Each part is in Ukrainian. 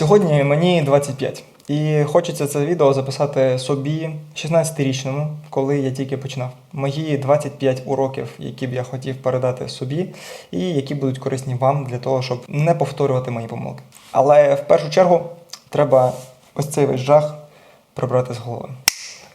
Сьогодні мені 25. І хочеться це відео записати собі 16-річному, коли я тільки починав. Мої 25 уроків, які б я хотів передати собі, і які будуть корисні вам для того, щоб не повторювати мої помилки. Але в першу чергу треба ось цей весь жах прибрати з голови.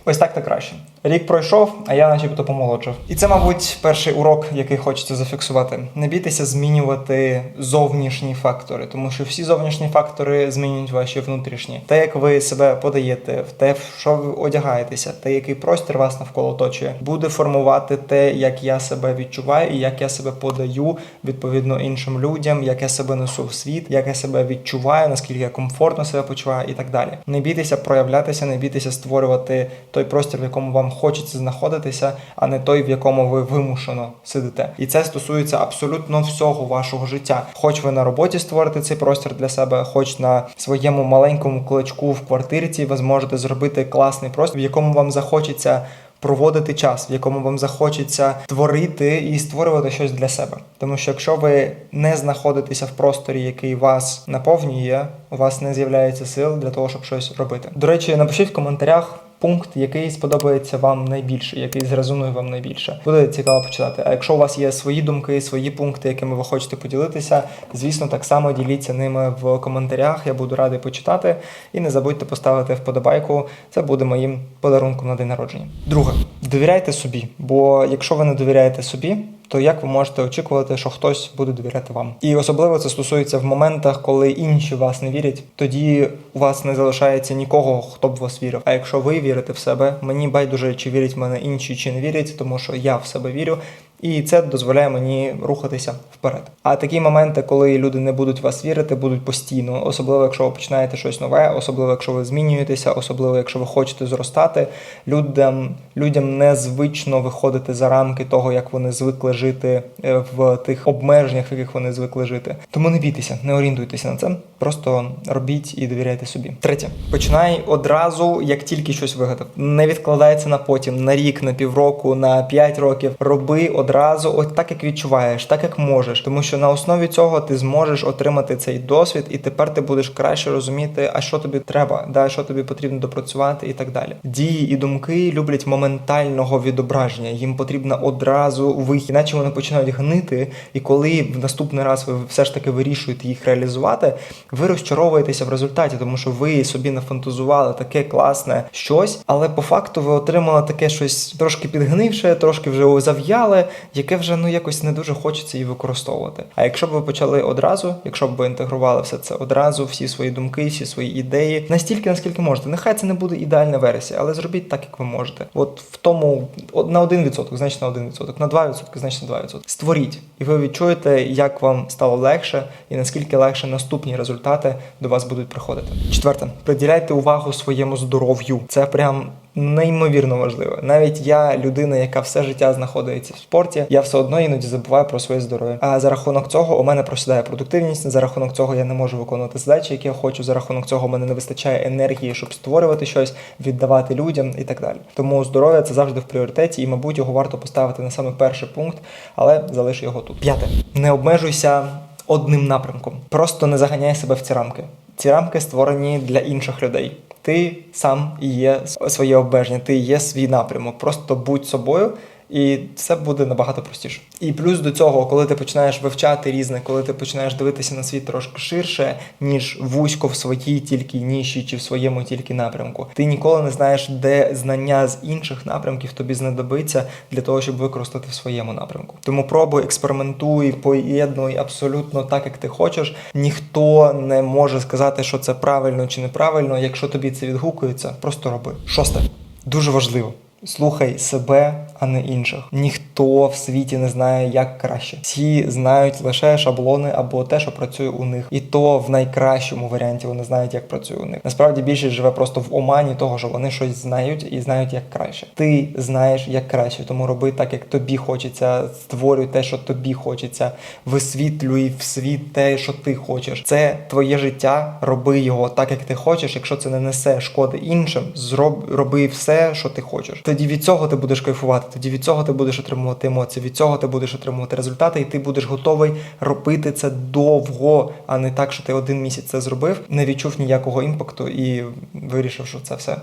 Ось так та краще. Рік пройшов, а я начебто помолоджав. І це, мабуть, перший урок, який хочеться зафіксувати. Не бійтеся змінювати зовнішні фактори, тому що всі зовнішні фактори змінюють ваші внутрішні. Те, як ви себе подаєте, в те, в що ви одягаєтеся, те, який простір вас навколо оточує, буде формувати те, як я себе відчуваю і як я себе подаю відповідно іншим людям, як я себе несу в світ, як я себе відчуваю, наскільки я комфортно себе почуваю і так далі. Не бійтеся проявлятися, не бійтеся створювати той простір, в якому вам хочеться знаходитися, а не той, в якому ви вимушено сидите. І це стосується абсолютно всього вашого життя. Хоч ви на роботі створите цей простір для себе, хоч на своєму маленькому кулачку в квартирці ви зможете зробити класний простір, в якому вам захочеться. Проводити час, в якому вам захочеться творити і створювати щось для себе. Тому що якщо ви не знаходитеся в просторі, який вас наповнює, у вас не з'являється сил для того, щоб щось робити. До речі, напишіть в коментарях пункт, який сподобається вам найбільше, який зрезонує вам найбільше. Буде цікаво почитати. А якщо у вас є свої думки, свої пункти, якими ви хочете поділитися, звісно, так само діліться ними в коментарях. Я буду радий почитати. І не забудьте поставити вподобайку. Це буде моїм подарунком на день народження. Друге, довіряйте собі, бо якщо ви не довіряєте собі. То як ви можете очікувати, що хтось буде довіряти вам? І особливо це стосується в моментах, коли інші вас не вірять. Тоді у вас не залишається нікого, хто б вас вірив. А якщо ви вірите в себе, мені байдуже, чи вірять в мене інші, чи не вірять, тому що я в себе вірю. І це дозволяє мені рухатися вперед. А такі моменти, коли люди не будуть вас вірити, будуть постійно, особливо якщо ви починаєте щось нове, особливо якщо ви змінюєтеся, особливо якщо ви хочете зростати. Людям людям незвично виходити за рамки того, як вони звикли жити е, в тих обмеженнях, в яких вони звикли жити. Тому не бійтеся, не орієнтуйтеся на це. Просто робіть і довіряйте собі. Третє, починай одразу, як тільки щось вигадав. Не відкладається на потім, на рік, на півроку, на п'ять років. Роби одразу, от так як відчуваєш, так як можеш. Тому що на основі цього ти зможеш отримати цей досвід, і тепер ти будеш краще розуміти, а що тобі треба, да, що тобі потрібно допрацювати і так далі. Дії і думки люблять моментального відображення. Їм потрібно одразу вихід, іначе вони починають гнити. І коли в наступний раз ви все ж таки вирішуєте їх реалізувати, ви розчаровуєтеся в результаті, тому що ви собі нафантазували таке класне щось, але по факту ви отримали таке щось трошки підгнивше, трошки вже зав'яле, яке вже ну якось не дуже хочеться і використовувати. А якщо б ви почали одразу, якщо б ви інтегрували все це одразу, всі свої думки, всі свої ідеї, настільки наскільки можете. Нехай це не буде ідеальна версія, але зробіть так, як ви можете. От в тому на 1%, значить на 1%, на 2%, значить на 2%. Створіть, і ви відчуєте, як вам стало легше, і наскільки легше наступні результати до вас будуть приходити. Четверте, приділяйте увагу своєму здоров'ю. Це прям неймовірно важливо. Навіть я, людина, яка все життя знаходиться в спорті, я все одно іноді забуваю про своє здоров'я. А за рахунок цього у мене просідає продуктивність. За рахунок цього я не можу виконувати задачі, які я хочу. За рахунок цього у мене не вистачає енергії, щоб створювати щось, віддавати людям і так далі. Тому здоров'я це завжди в пріоритеті, і, мабуть, його варто поставити на саме перший пункт, але залиш його тут. П'яте, не обмежуйся одним напрямком. Просто не заганяй себе в ці рамки. Ці рамки створені для інших людей. Ти сам і є своє обмеження, ти є свій напрямок. Просто будь собою. І це буде набагато простіше. І плюс до цього, коли ти починаєш вивчати різне, коли ти починаєш дивитися на світ трошки ширше, ніж вузько в своїй тільки ніші чи в своєму тільки напрямку, ти ніколи не знаєш, де знання з інших напрямків тобі знадобиться для того, щоб використати в своєму напрямку. Тому пробуй, експериментуй, поєднуй абсолютно так, як ти хочеш. Ніхто не може сказати, що це правильно чи неправильно. Якщо тобі це відгукується, просто роби. Шосте дуже важливо. Слухай себе, а не інших. Ніхто в світі не знає, як краще. Всі знають лише шаблони або те, що працює у них. І то в найкращому варіанті вони знають, як працює у них. Насправді більшість живе просто в омані того, що вони щось знають і знають, як краще. Ти знаєш, як краще, тому роби так, як тобі хочеться. Створюй те, що тобі хочеться. Висвітлюй в світ те, що ти хочеш. Це твоє життя. Роби його так, як ти хочеш. Якщо це не несе шкоди іншим, зроб роби все, що ти хочеш. Тоді від цього ти будеш кайфувати, тоді від цього ти будеш отримувати емоції, від цього ти будеш отримувати результати, і ти будеш готовий робити це довго, а не так, що ти один місяць це зробив, не відчув ніякого імпакту і вирішив, що це все.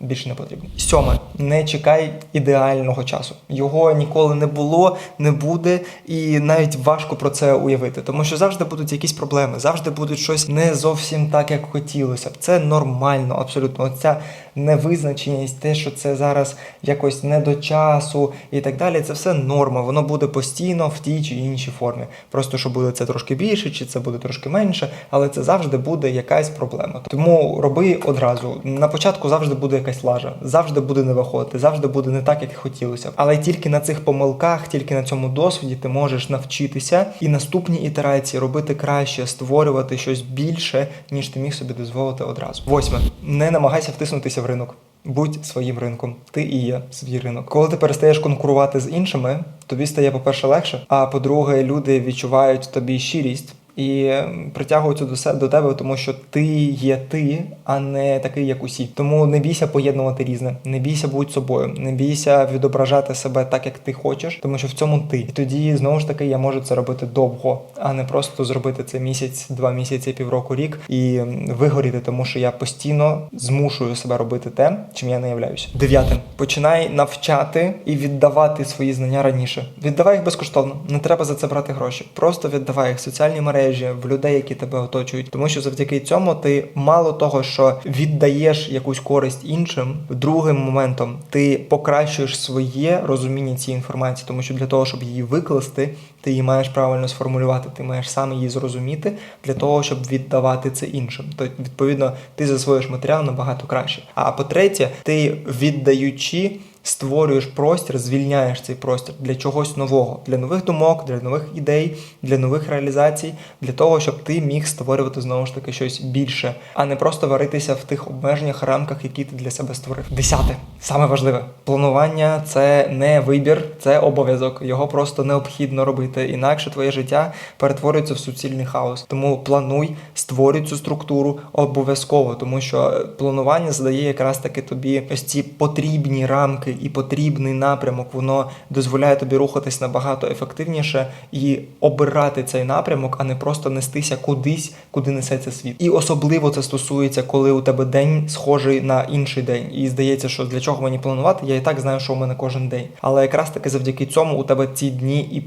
Більше не потрібно. Сьоме, не чекай ідеального часу. Його ніколи не було, не буде, і навіть важко про це уявити, тому що завжди будуть якісь проблеми, завжди будуть щось не зовсім так, як хотілося. Це нормально, абсолютно. Оця невизначеність, те, що це зараз якось не до часу і так далі. Це все норма. Воно буде постійно в тій чи іншій формі. Просто що буде це трошки більше, чи це буде трошки менше, але це завжди буде якась проблема. Тому роби одразу. На початку завжди буде якась лажа, завжди буде не виходити, завжди буде не так, як хотілося. Але тільки на цих помилках, тільки на цьому досвіді ти можеш навчитися і наступні ітерації робити краще, створювати щось більше, ніж ти міг собі дозволити одразу. Восьме. Не намагайся втиснутися в ринок. Будь своїм ринком. Ти і є свій ринок. Коли ти перестаєш конкурувати з іншими, тобі стає, по-перше, легше. А по-друге, люди відчувають тобі щирість. І ем, притягуються до себе до тебе, тому що ти є ти, а не такий, як усі. Тому не бійся поєднувати різне, не бійся бути собою, не бійся відображати себе так, як ти хочеш, тому що в цьому ти. І тоді знову ж таки я можу це робити довго, а не просто зробити це місяць, два місяці, півроку, рік і вигоріти, тому що я постійно змушую себе робити те, чим я не являюся. Дев'яте. Починай навчати і віддавати свої знання раніше. Віддавай їх безкоштовно. Не треба за це брати гроші. Просто віддавай їх соціальні мережі, в людей, які тебе оточують. Тому що завдяки цьому ти мало того, що віддаєш якусь користь іншим, другим моментом ти покращуєш своє розуміння цієї інформації, тому що для того, щоб її викласти, ти її маєш правильно сформулювати, ти маєш сам її зрозуміти для того, щоб віддавати це іншим. То відповідно ти засвоїш матеріал набагато краще. А по-третє, ти віддаючи. Створюєш простір, звільняєш цей простір для чогось нового, для нових думок, для нових ідей, для нових реалізацій, для того, щоб ти міг створювати знову ж таки щось більше, а не просто варитися в тих обмеженнях, рамках, які ти для себе створив. Десяте, саме важливе, планування це не вибір, це обов'язок. Його просто необхідно робити. Інакше твоє життя перетворюється в суцільний хаос. Тому плануй, створюй цю структуру обов'язково, тому що планування задає якраз таки тобі ось ці потрібні рамки і потрібний напрямок. Воно дозволяє тобі рухатись набагато ефективніше і обирати цей напрямок, а не просто нестися кудись, куди несеться світ. І особливо це стосується, коли у тебе день схожий на інший день. І здається, що для чого мені планувати, я і так знаю, що у мене кожен день. Але якраз таки завдяки цьому у тебе ці дні і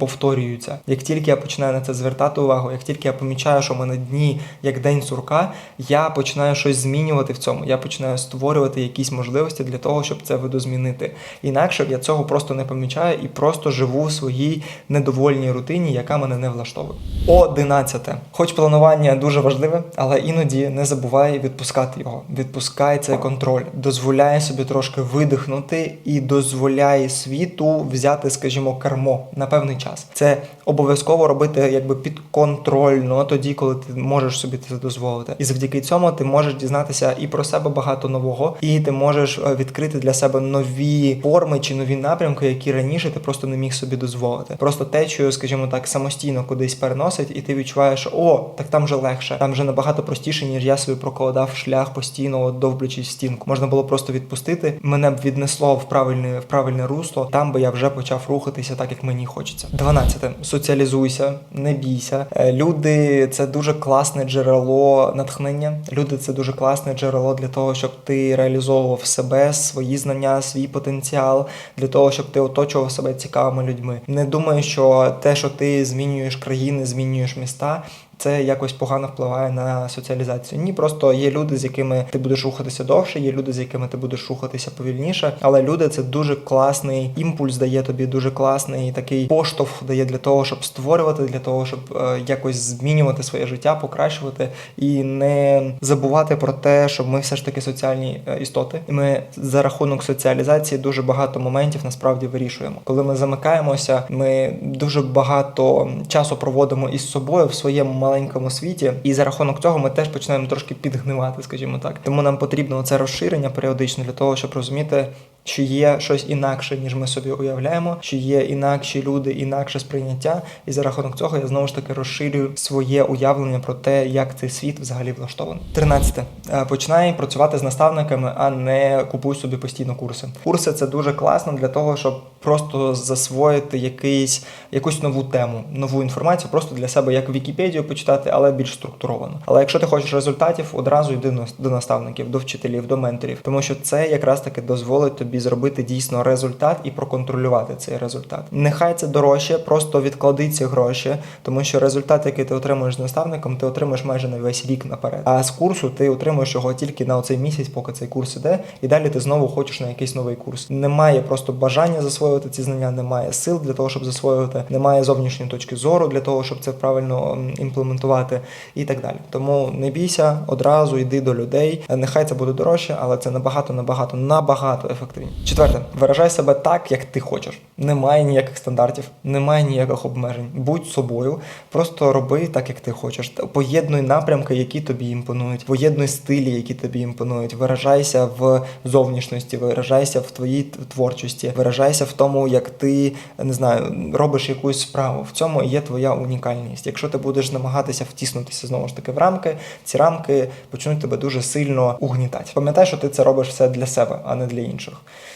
повторюються. Як тільки я починаю на це звертати увагу, як тільки я помічаю, що у мене дні як день сурка, я починаю щось змінювати в цьому. Я починаю створювати якісь можливості для того, щоб це видозмінити. Інакше я цього просто не помічаю і просто живу в своїй недовольній рутині, яка мене не влаштовує. Одинадцяте. Хоч планування дуже важливе, але іноді не забувай відпускати його. Відпускай цей контроль, дозволяй собі трошки видихнути і дозволяй світу взяти, скажімо, кермо на певний час. Це обов'язково робити якби підконтрольно тоді, коли ти можеш собі це дозволити. І завдяки цьому ти можеш дізнатися і про себе багато нового, і ти можеш е, відкрити для себе нові форми чи нові напрямки, які раніше ти просто не міг собі дозволити. Просто течію, скажімо так, самостійно кудись переносить, і ти відчуваєш, о, так там вже легше, там вже набагато простіше, ніж я собі прокладав шлях постійно, довблячись стінку. Можна було просто відпустити. Мене б віднесло в правильне в правильне русло. Там би я вже почав рухатися так, як мені хочеться. 12. Соціалізуйся, не бійся. Е, Люди це дуже класне джерело натхнення. Люди це дуже класне джерело для того, щоб ти реалізовував себе, свої знання, свій потенціал, для того, щоб ти оточував себе цікавими людьми. Не думай, що те, що ти змінюєш країни, змінюєш міста. Це якось погано впливає на соціалізацію. Ні, просто є люди, з якими ти будеш рухатися довше, є люди, з якими ти будеш рухатися повільніше. Але люди це дуже класний імпульс, дає тобі дуже класний такий поштовх дає для того, щоб створювати, для того, щоб е, якось змінювати своє життя, покращувати і не забувати про те, що ми все ж таки соціальні е, істоти. І ми за рахунок соціалізації дуже багато моментів насправді вирішуємо. Коли ми замикаємося, ми дуже багато часу проводимо із собою в своєму маленькому світі, і за рахунок цього ми теж починаємо трошки підгнивати, скажімо так. Тому нам потрібно це розширення періодично для того, щоб розуміти. Що є щось інакше, ніж ми собі уявляємо, що є інакші люди, інакше сприйняття, і за рахунок цього я знову ж таки розширюю своє уявлення про те, як цей світ взагалі влаштований. Тринадцяте Е, починай працювати з наставниками, а не купуй собі постійно курси. Курси це дуже класно для того, щоб просто засвоїти якийсь якусь нову тему, нову інформацію, просто для себе як Вікіпедію почитати, але більш структуровано. Але якщо ти хочеш результатів, одразу йди до наставників, до вчителів, до менторів, тому що це якраз таки дозволить тобі зробити дійсно результат і проконтролювати цей результат. Нехай це дорожче, просто відклади ці гроші, тому що результат, який ти отримуєш з наставником, ти отримуєш майже на весь рік наперед. А з курсу ти отримуєш його тільки на оцей місяць, поки цей курс іде, і далі ти знову хочеш на якийсь новий курс. Немає просто бажання засвоювати ці знання, немає сил для того, щоб засвоювати, немає зовнішньої точки зору для того, щоб це правильно імплементувати і так далі. Тому не бійся, одразу йди до людей. Нехай це буде дорожче, але це набагато, набагато, набагато ефективніше. Четверте, виражай себе так, як ти хочеш. Немає ніяких стандартів, немає ніяких обмежень. Будь собою, просто роби так, як ти хочеш. Поєднуй напрямки, які тобі імпонують, поєднуй стилі, які тобі імпонують. Виражайся в зовнішності, виражайся в твоїй творчості, виражайся в тому, як ти не знаю, робиш якусь справу. В цьому є твоя унікальність. Якщо ти будеш намагатися втиснутися знову ж таки в рамки, ці рамки почнуть тебе дуже сильно угнітати. Пам'ятай, що ти це робиш все для себе, а не для інших.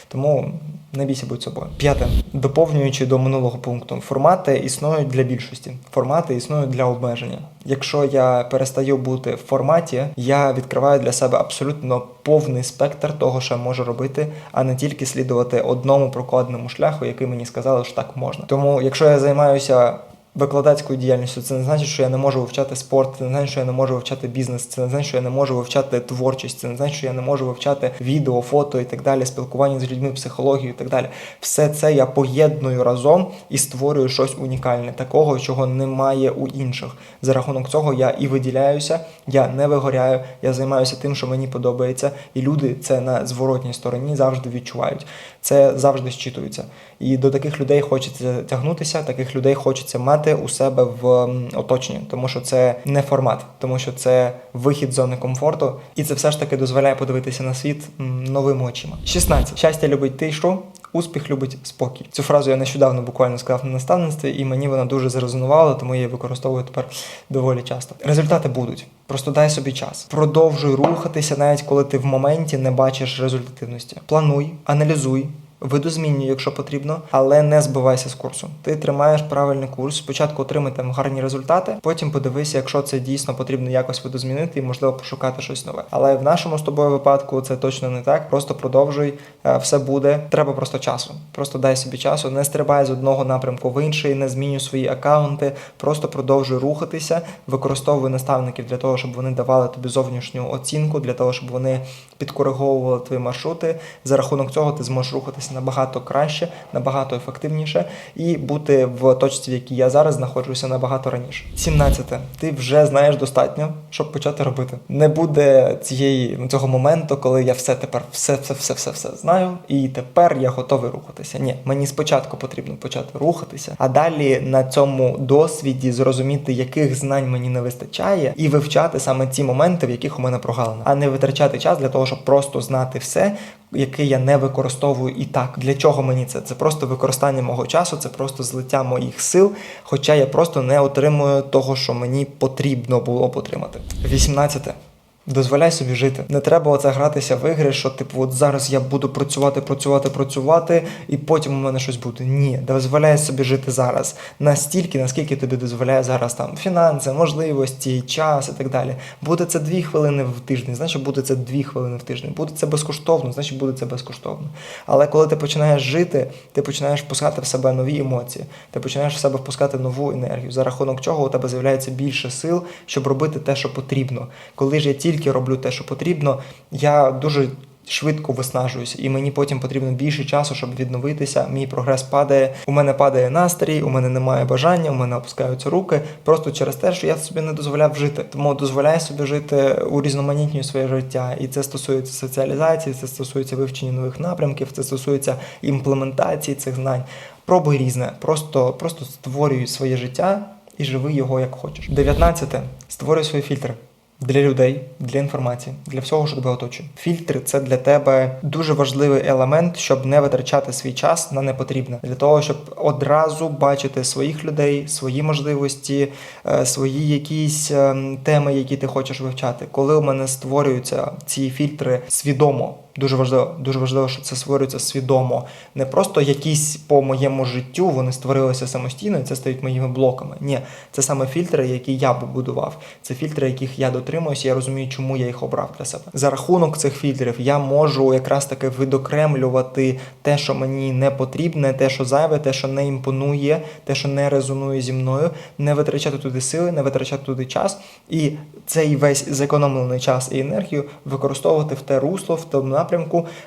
Тому не бійся будь собою. П'яте, доповнюючи до минулого пункту, формати існують для більшості. Формати існують для обмеження. Якщо я перестаю бути в форматі, я відкриваю для себе абсолютно повний спектр того, що я можу робити, а не тільки слідувати одному прокладеному шляху, який мені сказали, що так можна. Тому, якщо я займаюся викладацькою діяльністю, це не значить, що я не можу вивчати спорт, це не значить, що я не можу вивчати бізнес, це не значить, що я не можу вивчати творчість, це не значить, що я не можу вивчати відео, фото і так далі, спілкування з людьми, психологію і так далі. Все це я поєдную разом і створюю щось унікальне, такого, чого немає у інших. За рахунок цього я і виділяюся, я не вигоряю, я займаюся тим, що мені подобається, і люди це на зворотній стороні завжди відчувають. Це завжди щитується. І до таких людей хочеться тягнутися, таких людей хочеться мати у себе в оточенні, тому що це не формат, тому що це вихід з зони комфорту, і це все ж таки дозволяє подивитися на світ новими очима. 16. Щастя любить тишу. Успіх любить спокій. Цю фразу я нещодавно буквально сказав на наставництві, і мені вона дуже зарезонувала, тому я її використовую тепер доволі часто. Результати будуть. Просто дай собі час. Продовжуй рухатися, навіть коли ти в моменті не бачиш результативності. Плануй, аналізуй. Видозмінюй, якщо потрібно, але не збивайся з курсу. Ти тримаєш правильний курс. Спочатку отримай там гарні результати, потім подивися, якщо це дійсно потрібно якось видозмінити і можливо пошукати щось нове. Але в нашому з тобою випадку це точно не так. Просто продовжуй, е, все буде. Треба просто часу. Просто дай собі часу, не стрибай з одного напрямку в інший, не змінюй свої акаунти. Просто продовжуй рухатися, використовуй наставників для того, щоб вони давали тобі зовнішню оцінку, для того, щоб вони підкориговували твої маршрути. За рахунок цього ти зможеш рухатися набагато краще, набагато ефективніше і бути в точці, в якій я зараз знаходжуся набагато раніше. 17. Ти вже знаєш достатньо, щоб почати робити. Не буде цієї цього моменту, коли я все тепер все, все, все, все, все знаю, і тепер я готовий рухатися. Ні, мені спочатку потрібно почати рухатися, а далі на цьому досвіді зрозуміти, яких знань мені не вистачає, і вивчати саме ті моменти, в яких у мене прогалина, а не витрачати час для того, щоб просто знати все, яке я не використовую і так. Для чого мені це? Це просто використання мого часу, це просто злиття моїх сил, хоча я просто не отримую того, що мені потрібно було б отримати. 18. Дозволяй собі жити. Не треба оце гратися в ігри, що типу, от зараз я буду працювати, працювати, працювати, і потім у мене щось буде. Ні, дозволяй собі жити зараз настільки, наскільки тобі дозволяє зараз там фінанси, можливості, час і так далі. Буде це дві хвилини в тиждень, значить буде це дві хвилини в тиждень. Буде це безкоштовно, значить буде це безкоштовно. Але коли ти починаєш жити, ти починаєш впускати в себе нові емоції, ти починаєш в себе впускати нову енергію, за рахунок чого у тебе з'являється більше сил, щоб робити те, що потрібно. Коли ж я тільки роблю те, що потрібно, я дуже швидко виснажуюся, і мені потім потрібно більше часу, щоб відновитися. Мій прогрес падає. У мене падає настрій, у мене немає бажання, у мене опускаються руки. Просто через те, що я собі не дозволяв жити. Тому дозволяю собі жити у різноманітню своє життя. І це стосується соціалізації, це стосується вивчення нових напрямків, це стосується імплементації цих знань. Пробуй різне, просто, просто створюй своє життя і живи його як хочеш. 19. Створюй свої фільтри. Для людей, для інформації, для всього, що тебе оточує. Фільтри це для тебе дуже важливий елемент, щоб не витрачати свій час на непотрібне, для того, щоб одразу бачити своїх людей, свої можливості, е, свої якісь ем, теми, які ти хочеш вивчати. Коли у мене створюються ці фільтри свідомо. Дуже важливо, дуже важливо, що це створюється свідомо. Не просто якісь по моєму життю вони створилися самостійно, і це стають моїми блоками. Ні, це саме фільтри, які я побудував. Це фільтри, яких я дотримуюся. Я розумію, чому я їх обрав для себе. За рахунок цих фільтрів я можу якраз таки видокремлювати те, що мені не потрібне, те, що зайве, те, що не імпонує, те, що не резонує зі мною, не витрачати туди сили, не витрачати туди час, і цей весь зекономлений час і енергію використовувати в те русло, в тому напрямку,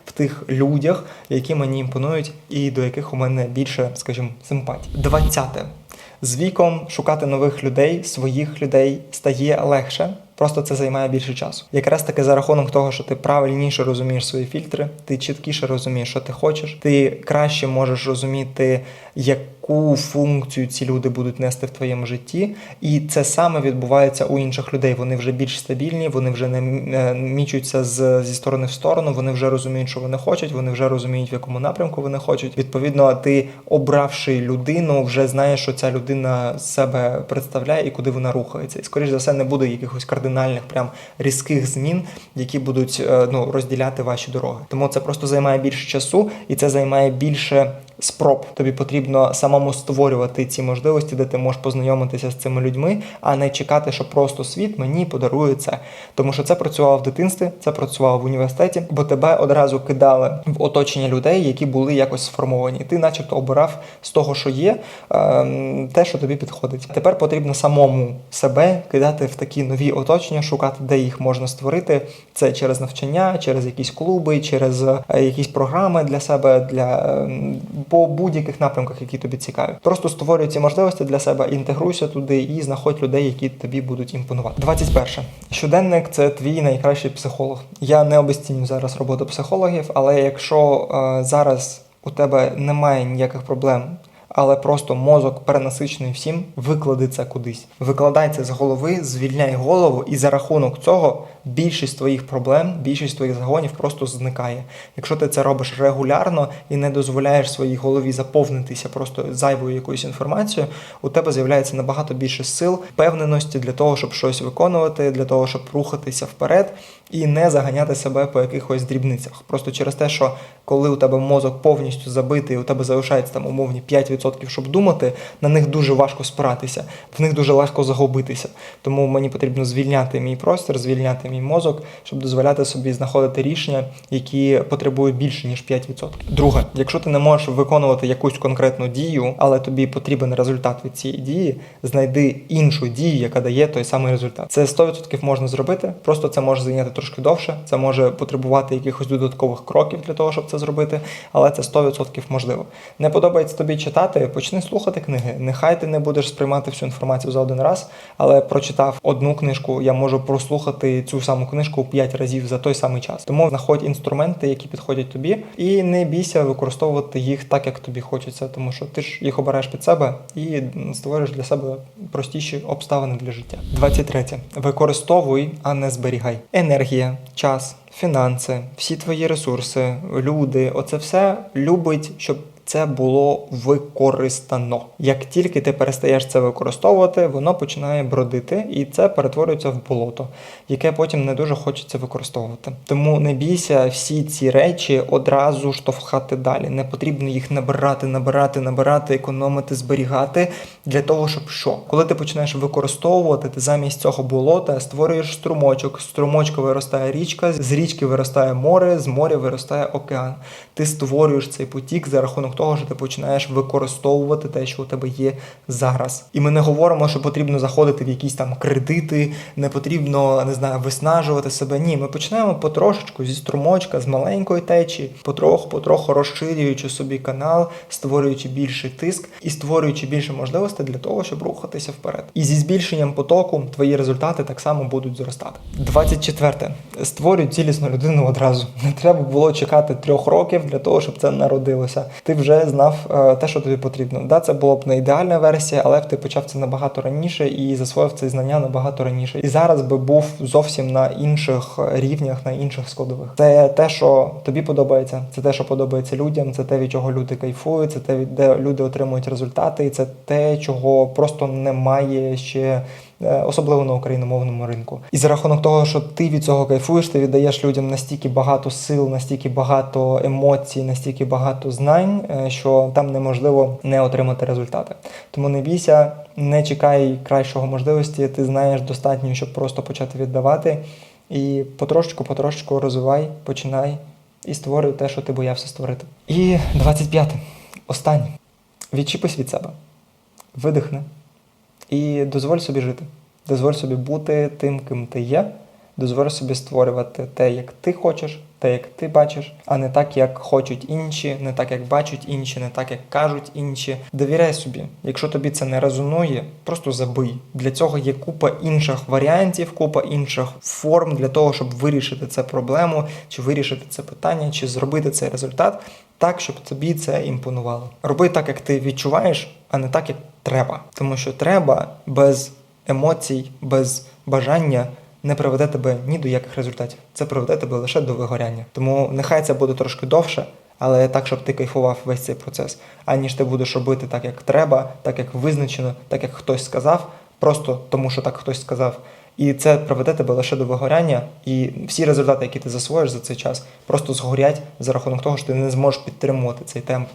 в тих людях, які мені імпонують, і до яких у мене більше, скажімо, симпатії. Двадцяте. З віком шукати нових людей, своїх людей стає легше. Просто це займає більше часу. Якраз таки за рахунок того, що ти правильніше розумієш свої фільтри, ти чіткіше розумієш, що ти хочеш, ти краще можеш розуміти, яку функцію ці люди будуть нести в твоєму житті, і це саме відбувається у інших людей. Вони вже більш стабільні, вони вже не е, мічуються з, зі сторони в сторону, вони вже розуміють, що вони хочуть, вони вже розуміють, в якому напрямку вони хочуть. Відповідно, ти, обравши людину, вже знаєш, що ця людина себе представляє і куди вона рухається. І скоріш за все не буде якихось кардинальних, прям різких змін, які будуть е, ну, розділяти ваші дороги. Тому це просто займає більше часу і це займає більше спроб. Тобі потрібно самому створювати ці можливості, де ти можеш познайомитися з цими людьми, а не чекати, що просто світ мені подарує це. Тому що це працювало в дитинстві, це працювало в університеті, бо тебе одразу кидали в оточення людей, які були якось сформовані. Ти, начебто, обирав з того, що є, ем, те, що тобі підходить. Тепер потрібно самому себе кидати в такі нові оточення, шукати, де їх можна створити. Це через навчання, через якісь клуби, через е, якісь програми для себе, для ем, по будь-яких напрямках, які тобі цікаві. Просто створюй ці можливості для себе, інтегруйся туди і знаходь людей, які тобі будуть імпонувати. 21. Щоденник це твій найкращий психолог. Я не обесцінюю зараз роботу психологів, але якщо е, зараз у тебе немає ніяких проблем. Але просто мозок перенасичений всім, виклади це кудись. Викладай це з голови, звільняй голову, і за рахунок цього більшість твоїх проблем, більшість твоїх загонів просто зникає. Якщо ти це робиш регулярно і не дозволяєш своїй голові заповнитися просто зайвою якоюсь інформацією, у тебе з'являється набагато більше сил, впевненості для того, щоб щось виконувати, для того, щоб рухатися вперед і не заганяти себе по якихось дрібницях. Просто через те, що коли у тебе мозок повністю забитий, у тебе залишається там умовні 5%, щоб думати, на них дуже важко спиратися, в них дуже легко загубитися. Тому мені потрібно звільняти мій простір, звільняти мій мозок, щоб дозволяти собі знаходити рішення, які потребують більше ніж 5%. Друге, якщо ти не можеш виконувати якусь конкретну дію, але тобі потрібен результат від цієї дії, знайди іншу дію, яка дає той самий результат. Це 100% можна зробити. Просто це може зайняти трошки довше. Це може потребувати якихось додаткових кроків для того, щоб це зробити, але це 100% можливо. Не подобається тобі читати, почни слухати книги. Нехай ти не будеш сприймати всю інформацію за один раз, але прочитав одну книжку, я можу прослухати цю саму книжку 5 разів за той самий час. Тому знаходь інструменти, які підходять тобі, і не бійся використовувати їх так, як тобі хочеться, тому що ти ж їх обираєш під себе і створиш для себе простіші обставини для життя. 23. Використовуй, а не зберігай. Енергія, час, фінанси, всі твої ресурси, люди. Оце все любить, щоб це було використано. Як тільки ти перестаєш це використовувати, воно починає бродити, і це перетворюється в болото, яке потім не дуже хочеться використовувати. Тому не бійся всі ці речі одразу штовхати далі. Не потрібно їх набирати, набирати, набирати, економити, зберігати для того, щоб що? Коли ти починаєш використовувати, ти замість цього болота створюєш струмочок. З струмочка виростає річка, з річки виростає море, з моря виростає океан. Ти створюєш цей потік за рахунок того, що ти починаєш використовувати те, що у тебе є зараз. І ми не говоримо, що потрібно заходити в якісь там кредити, не потрібно не знаю, виснажувати себе. Ні, ми починаємо потрошечку зі струмочка, з маленької течії, потроху, потроху розширюючи собі канал, створюючи більший тиск і створюючи більше можливостей для того, щоб рухатися вперед. І зі збільшенням потоку твої результати так само будуть зростати. 24. Створюй цілісну людину одразу. Не треба було чекати трьох років для того, щоб це народилося. Ти вже знав е, те, що тобі потрібно. Да, це була б не ідеальна версія, але б ти почав це набагато раніше і засвоїв ці знання набагато раніше. І зараз би був зовсім на інших рівнях, на інших складових. Це те, що тобі подобається, це те, що подобається людям, це те, від чого люди кайфують, це те, де люди отримують результати, і це те, чого просто немає ще. Е, Особливо на україномовному ринку, і за рахунок того, що ти від цього кайфуєш, ти віддаєш людям настільки багато сил, настільки багато емоцій, настільки багато знань, е, що там неможливо не отримати результати. Тому не бійся, не чекай кращого можливості. Ти знаєш достатньо, щоб просто почати віддавати. І потрошечку, потрошечку розвивай, починай і створюй те, що ти боявся створити. І 25. Останнє. Відчіпись від себе. Видихни. І дозволь собі жити. Дозволь собі бути тим, ким ти є. Дозволь собі створювати те, як ти хочеш, те, як ти бачиш, а не так, як хочуть інші, не так, як бачать інші, не так, як кажуть інші. Довіряй собі. Якщо тобі це не резонує, просто забий. Для цього є купа інших варіантів, купа інших форм для того, щоб вирішити цю проблему, чи вирішити це питання, чи зробити цей результат так, щоб тобі це імпонувало. Роби так, як ти відчуваєш, а не так, як треба. Тому що треба без емоцій, без бажання не приведе тебе ні до яких результатів. Це приведе тебе лише до вигоряння. Тому нехай це буде трошки довше, але так, щоб ти кайфував весь цей процес, аніж ти будеш робити так, як треба, так як визначено, так як хтось сказав, просто тому, що так хтось сказав. І це приведе тебе лише до вигоряння, і всі результати, які ти засвоїш за цей час, просто згорять за рахунок того, що ти не зможеш підтримувати цей темп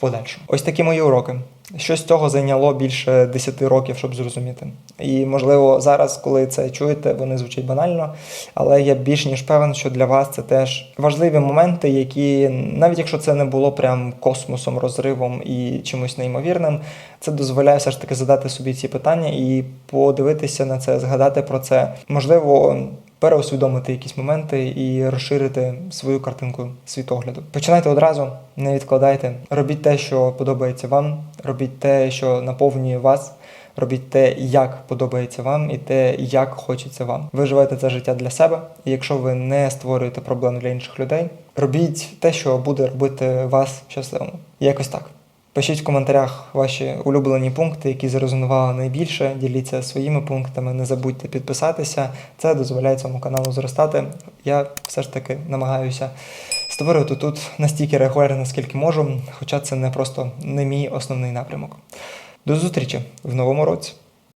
подальшому. Ось такі мої уроки. Що з цього зайняло більше 10 років, щоб зрозуміти. І можливо, зараз, коли це чуєте, вони звучать банально, але я більш ніж певен, що для вас це теж важливі моменти, які, навіть якщо це не було прям космосом, розривом і чимось неймовірним, це дозволяє все ж таки задати собі ці питання і подивитися на це, згадати про це. Можливо, переусвідомити якісь моменти і розширити свою картинку світогляду. Починайте одразу, не відкладайте. Робіть те, що подобається вам, робіть те, що наповнює вас. Робіть те, як подобається вам, і те, як хочеться вам. Ви живете це життя для себе. І якщо ви не створюєте проблем для інших людей, робіть те, що буде робити вас щасливим. Якось так. Пишіть в коментарях ваші улюблені пункти, які зарезонували найбільше. Діліться своїми пунктами. Не забудьте підписатися. Це дозволяє цьому каналу зростати. Я все ж таки намагаюся створювати тут настільки регулярно, наскільки можу, хоча це не просто не мій основний напрямок. До зустрічі в новому році.